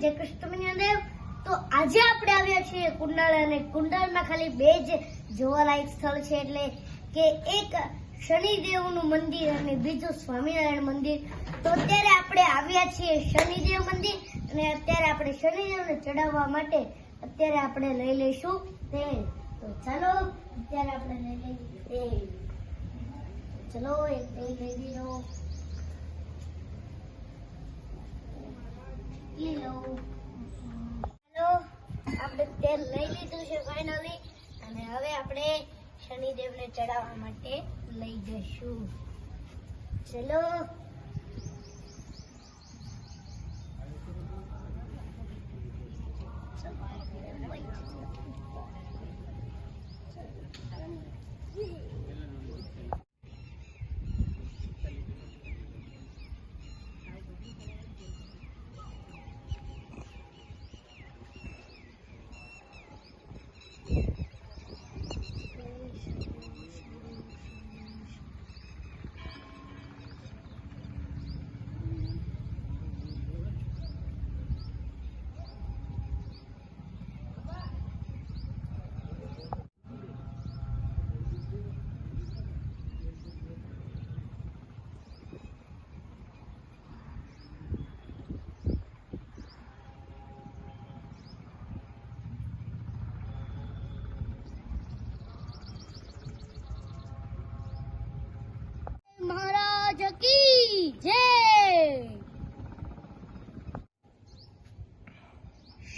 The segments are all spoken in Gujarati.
જય કૃષ્ણ તો આજે આપણે આવ્યા છીએ કુંડાળ અને કુંડાળમાં ખાલી બે જ જોવાલાયક સ્થળ છે એટલે કે એક શનિદેવનું મંદિર અને બીજું સ્વામિનારાયણ મંદિર. તો અત્યારે આપણે આવ્યા છીએ શનિદેવ મંદિર અને અત્યારે આપણે શનિદેવને ચડાવવા માટે અત્યારે આપણે લઈ લઈશું તેલ. તો ચાલો, અત્યારે આપણે લઈ લઈએ ચલો, એક તેલ લઈ લીધો હેલો આપણે લઈ લીધું છે ફાઇનલી અને હવે આપણે શનિદેવને ચડાવવા માટે લઈ જઈશું. ચલો. મહારાજ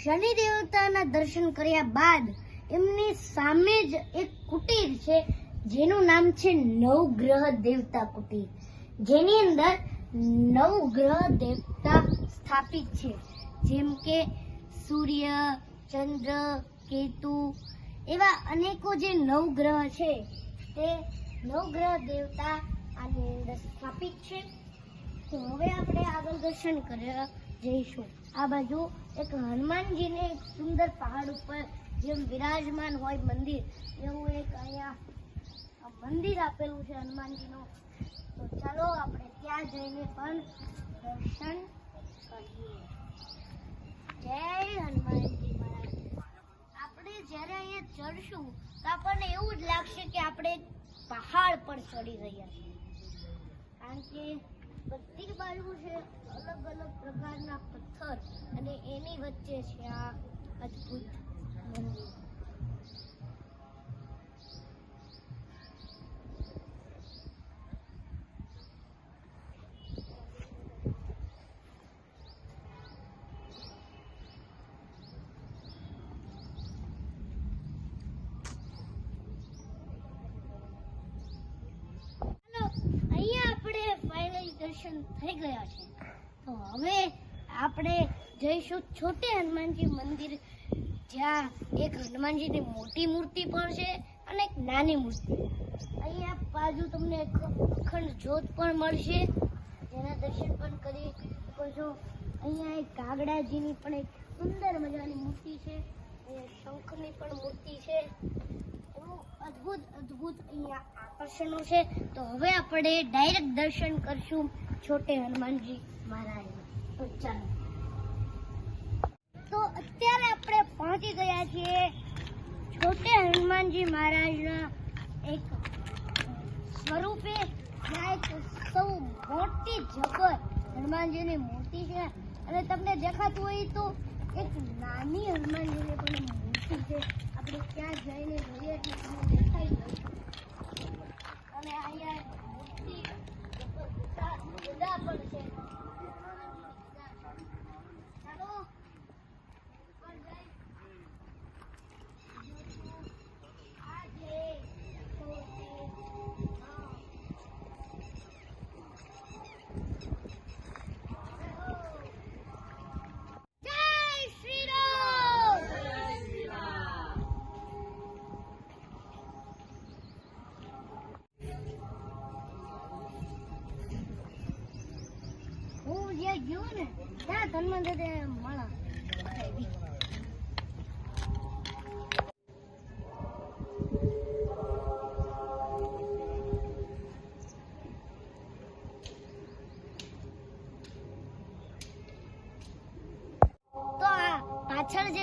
શનિ દેવતાના દર્શન કર્યા બાદ એમની સામે જ એક કુટીર છે, જેનું નામ છે નવગ્રહ દેવતા કુટીર. જેની અંદર નવગ્રહ દેવતા સ્થાપિત છે. જેમ કે સૂર્ય, ચંદ્ર, કેતુ એવા અનેકો જે નવગ્રહ છે, તે નવગ્રહ દેવતા આની અંદર સ્થાપિત છે. તો હવે આપણે આગળ દર્શન કરવા જઈશું. આ બાજુ એક હનુમાનજીને એક સુંદર પહાડ ઉપર જેમ વિરાજમાન હોય મંદિર, એવું એક અહીંયા મંદિર આપેલું છે હનુમાનજીનું. તો ચાલો આપણે ત્યાં જઈને પણ દર્શન કરીએ. જય હનુમાનજી આપણે જ્યારે અહીંયા ચડશું તો આપણને એવું જ લાગશે કે આપણે પહાડ પર ચડી રહ્યા છીએ. કારણ કે બધી બાજુ છે અલગ અલગ પ્રકારના પથ્થર અને એની વચ્ચે છે આ અદ્ભુત મંદિર. દર્શન થઈ ગયા છે. તો હવે આપણે જઈશું છોટે હનુમાનજી મંદિર, જ્યાં એક હનુમાનજીની મોટી મૂર્તિ પણ છે અને એક નાની મૂર્તિ. અહીંયા બાજુ તમને એક અખંડ જ્યોત પણ મળશે. જેના દર્શન પણ કરી શકો છો. અહીંયા એક કાગડાજીની પણ એક સુંદર મજાની મૂર્તિ છે. શંખની પણ મૂર્તિ છે. એવું અદ્ભુત અદ્ભુત અહીંયા આકર્ષણો છે. તો હવે આપણે ડાયરેક્ટ દર્શન કરશું. છોટે હનુમાનજી મહારાજ. ચાલો. તો અત્યારે આપણે પહોંચી ગયા છીએ છોટે હનુમાનજી મહારાજના એક સ્વરૂપે. જ્યાં એક સૌ મોટી જબર હનુમાનજીની મૂર્તિ છે. અને તમને દેખાતું હોય તો એક નાની હનુમાનજીની પણ મૂર્તિ છે. આપણે ત્યાં જઈને ગયો ને મળા આવી.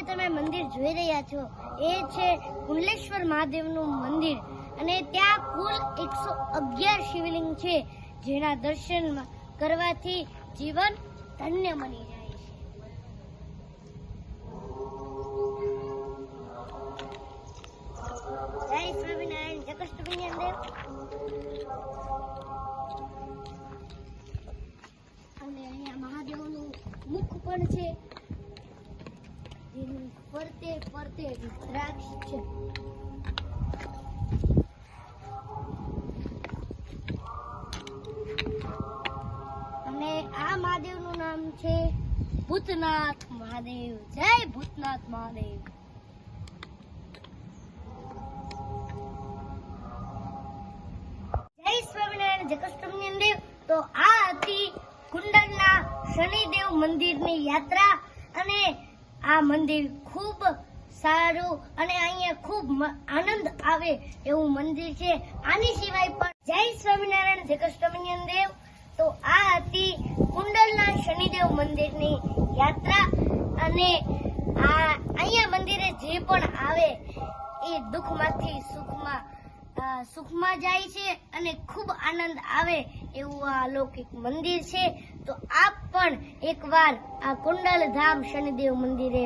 તમે મંદિર જોઈ રહ્યા છો, એ છે કુંડલેશ્વર મહાદેવનું મંદિર અને ત્યાં કુલ એકસો અગિયાર શિવલિંગ છે, જેના દર્શન કરવાથી જીવન ધન્ય બની જાય છે. જય સ્વામિનારાયણ કૃષ્ણ દેવ. અને અહીંયા મહાદેવનું મુખ પણ છે. ફરતે ફરતે રાક્ષ છે અને આ મહાદેવનું નામ છે ભૂતનાથ મહાદેવ. જય ભૂતનાથ મહાદેવ. તો આ હતી કુંડલના શનિદેવ મંદિરની યાત્રા અને આ મંદિર ખૂબ સારું અને અહીંયા ખૂબ આનંદ આવે એવું મંદિર છે. આની સિવાય પણ જય સ્વામિનારાયણ જય કૃષ્ણ દેવ તો આ હતી કુંડલના મંદિરની યાત્રા અને આ અહીંયા મંદિરે જે પણ આવે એ દુઃખમાંથી સુખમાં સુખમાં જાય છે અને ખૂબ આનંદ આવે એવું આ અલૌકિક મંદિર છે. તો આપ પણ એકવાર આ કુંડલ ધામ શનિદેવ મંદિરે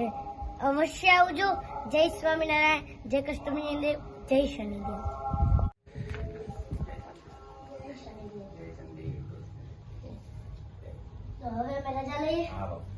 અવશ્ય આવજો. જય સ્વામિનારાયણ, જય કૃષ્ણ દેવ જય શનિદેવ. તો હવે અમે રજા લઈએ હા બાપુ.